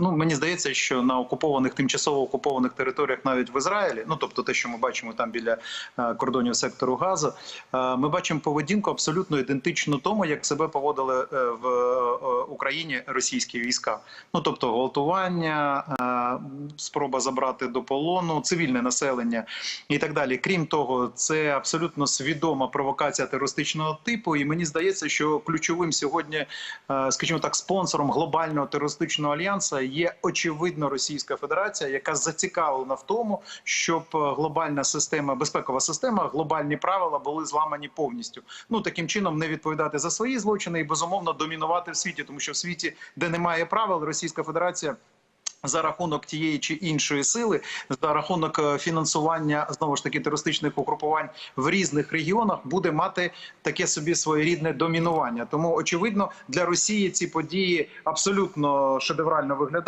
ну мені здається, що на окупованих тимчасово окупованих територіях, навіть в Ізраїлі, ну тобто те, що ми бачимо там біля е, кордонів сектору Газу, е, ми бачимо поведінку абсолютно ідентичну тому, як себе поводили е, в Україні російські війська. Ну тобто гвалтування, спроба забрати до полону, цивільне населення і так далі. Крім того, це абсолютно свідома провокація терористичного типу. І мені здається, що ключовим сьогодні, скажімо так, спонсором глобального терористичного альянсу є очевидно Російська Федерація, яка зацікавлена в тому, щоб е, глобальна система, безпекова система, глобальні правила були зламані повністю. Ну таким чином не відповідати за свої злочини і безумовно домінувати в світі, тому що в світі, де немає правил, Російська Федерація. За рахунок тієї чи іншої сили, за рахунок е, фінансування знову ж таки терористичних угрупувань в різних регіонах, буде мати таке собі своєрідне домінування. Тому очевидно для Росії ці події абсолютно шедеврально виглядають.